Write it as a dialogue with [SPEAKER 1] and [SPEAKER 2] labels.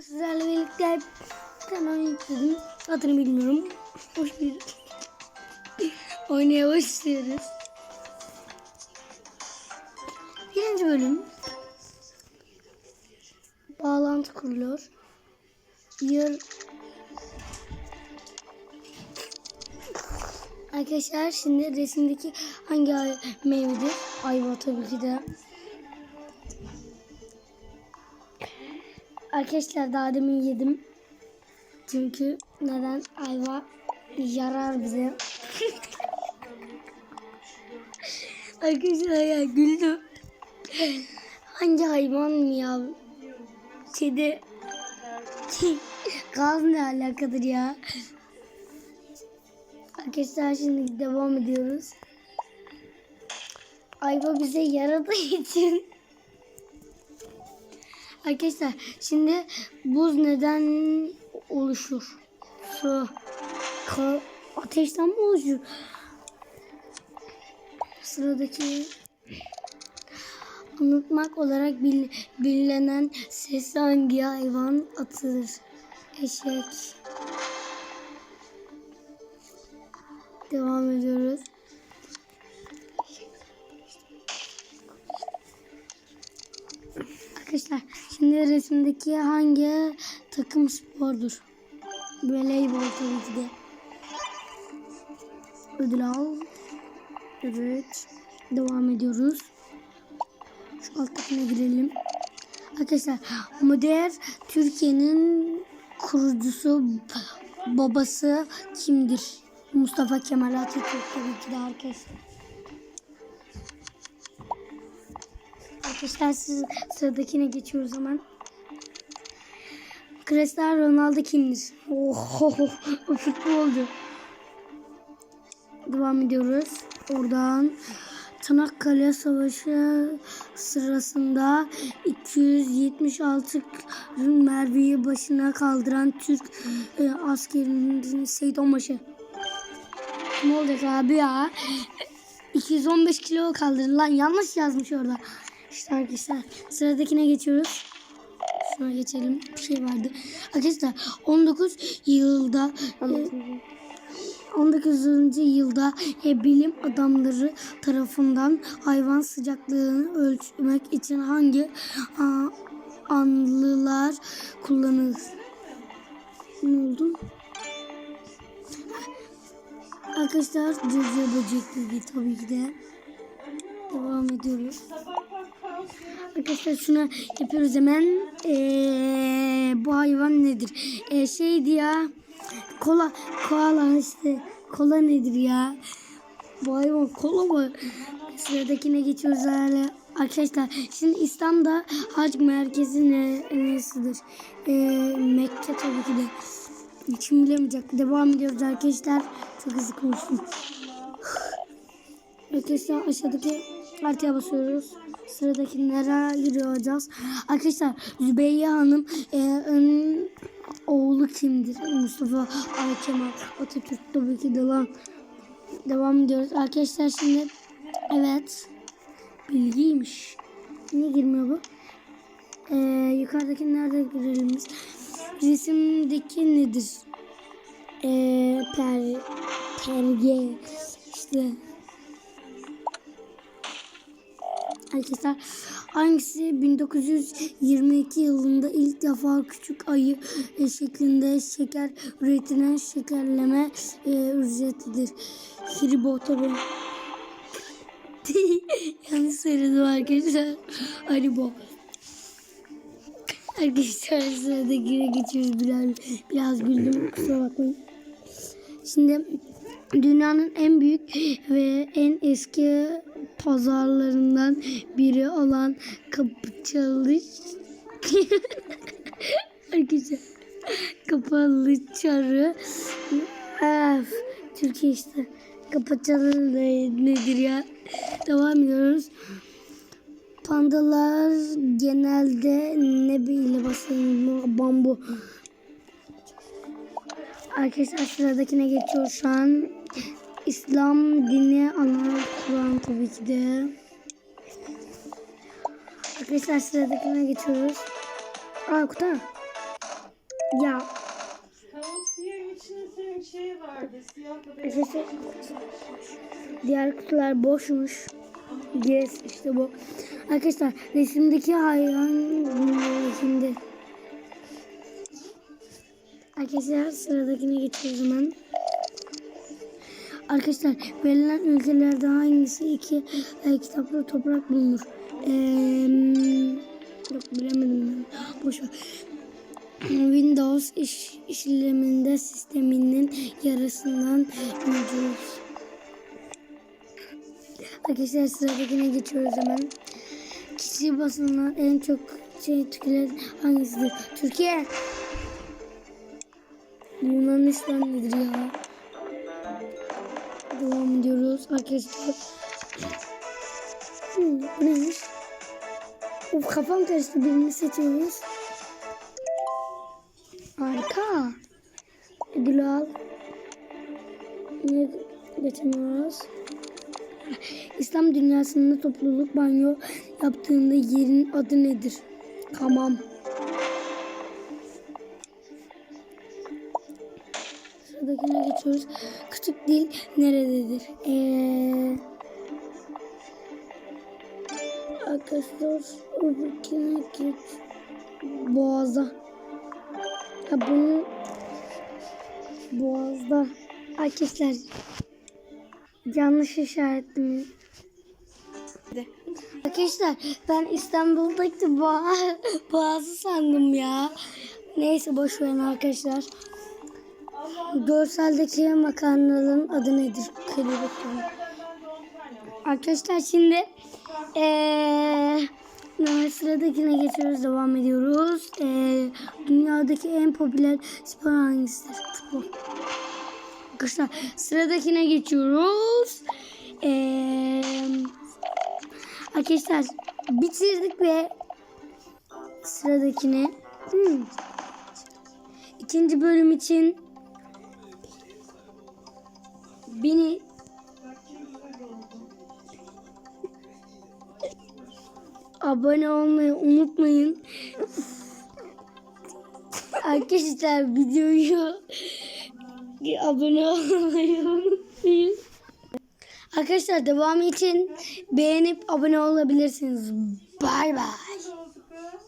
[SPEAKER 1] Sizlerle birlikte kanal yükledim. Adını bilmiyorum. Hoş bir oynaya başlıyoruz. Birinci bölüm. Bağlantı kuruluyor. Yer... Arkadaşlar şimdi resimdeki hangi meyvedir? Ayva tabii ki de. Arkadaşlar daha demin yedim. Çünkü neden ayva yarar bize. Arkadaşlar ya güldüm. Hangi hayvan ya? Kedi. Gaz ne alakadır ya? Arkadaşlar şimdi devam ediyoruz. Ayva bize yaradığı için Arkadaşlar şimdi buz neden oluşur? Su, kar, ateşten mi oluşur? Sıradaki unutmak olarak bil, bilinen ses hangi hayvan atılır? Eşek. Devam ediyoruz. Arkadaşlar şimdi resimdeki hangi takım spordur? Voleybol tabii ki de. Ödül al. Evet. Devam ediyoruz. Şu alttakine girelim. Arkadaşlar modern Türkiye'nin kurucusu babası kimdir? Mustafa Kemal Atatürk tabii ki de arkadaşlar. Arkadaşlar siz sıradakine geçiyoruz hemen. Cristiano Ronaldo kimdir? Oh, o futbolcu. Devam ediyoruz. Oradan Çanakkale Savaşı sırasında 276 mermiyi başına kaldıran Türk e, askerinin Seyit Onbaşı. Ne olacak abi ya? 215 kilo kaldırdı lan yanlış yazmış orada. İşte arkadaşlar sıradakine geçiyoruz. Şuna geçelim. Bir şey vardı. Arkadaşlar 19 yılda e, 19. yılda e, bilim adamları tarafından hayvan sıcaklığını ölçmek için hangi a, anlılar kullanılır? Ne oldu? Arkadaşlar cırcır böcekleri tabii ki de. Devam ediyoruz. Arkadaşlar şuna yapıyoruz hemen. Ee, bu hayvan nedir? Ee, şeydi ya. Kola. Koala işte. Kola nedir ya? Bu hayvan kola mı? Sıradakine geçiyoruz hala. Arkadaşlar şimdi İslam'da hac merkezi ne, neresidir? Ee, Mekke tabii ki de. Kim bilemeyecek. Devam ediyoruz arkadaşlar. Çok hızlı konuştum. Arkadaşlar aşağıdaki artıya basıyoruz. Sıradakilere giriyoruz. Arkadaşlar Zübeyye Hanım e, ön- oğlu kimdir? Mustafa Kemal Atatürk tabii ki de lan. Devam ediyoruz. Arkadaşlar şimdi evet bilgiymiş. Niye girmiyor bu? Ee, yukarıdaki nerede görelim biz? Resimdeki nedir? Ee, per, perge işte Arkadaşlar hangisi 1922 yılında ilk defa küçük ayı e, şeklinde şeker üretilen şekerleme e, üretidir? Haribo tabii. Yanlış söyledim arkadaşlar. Haribo. Arkadaşlar sıradakine geçiyoruz biraz, biraz güldüm kusura bakmayın. Şimdi dünyanın en büyük ve en eski pazarlarından biri olan Kapıçalı Arkadaşlar Kapalı Çarı Öf, Türkiye işte. Kapaçalı ne- nedir ya? Devam ediyoruz. Pandalar genelde ne ile basılır bambu. Arkadaşlar sıradakine geçiyor şu an. İslam dini ana Kur'an tabii ki de. Arkadaşlar sıradakine geçiyoruz. Aa kutu. Ya Arkadaşlar diğer kutular boşmuş. Yes işte bu. Arkadaşlar resimdeki hayvan şimdi. Arkadaşlar sıradakine geçiyoruz hemen. Arkadaşlar verilen ülkelerde hangisi iki e, kitaplı toprak bulunur? Eee yok bilemedim ben. Boş. Windows iş, işleminde sisteminin yarısından mevcut. Arkadaşlar sıradakine geçiyoruz hemen. Kişi basılan en çok şey tüketilen hangisidir? Türkiye. Yunanistan nedir ya? Devam ediyoruz arkadaşlar. Hmm, bu neymiş? Of kafam karıştı. Birini seçiyoruz. Harika. Ödülü al. Ne geçemiyoruz? İslam dünyasında topluluk banyo yaptığında yerin adı nedir? Hamam. Sıradakine geçiyoruz. Küçük dil nerededir? Eee... Arkadaşlar öbürkine geç. Boğazda. Ya bunu Boğaz'da. Arkadaşlar yanlış işaretledim. Arkadaşlar ben İstanbul'daki boğa, Boğaz'ı sandım ya. Neyse boş verin arkadaşlar. Görseldeki makarnanın adı nedir? Kelebek. Arkadaşlar şimdi eee sıradakine geçiyoruz. Devam ediyoruz. Eee, dünyadaki en popüler spor hangisidir? Futbol. Arkadaşlar sıradakine geçiyoruz. Eee, arkadaşlar bitirdik ve sıradakine hmm, ikinci bölüm için beni abone olmayı unutmayın. Arkadaşlar videoyu abone olmayı unutmayın. Arkadaşlar devamı için beğenip abone olabilirsiniz. Bay bay.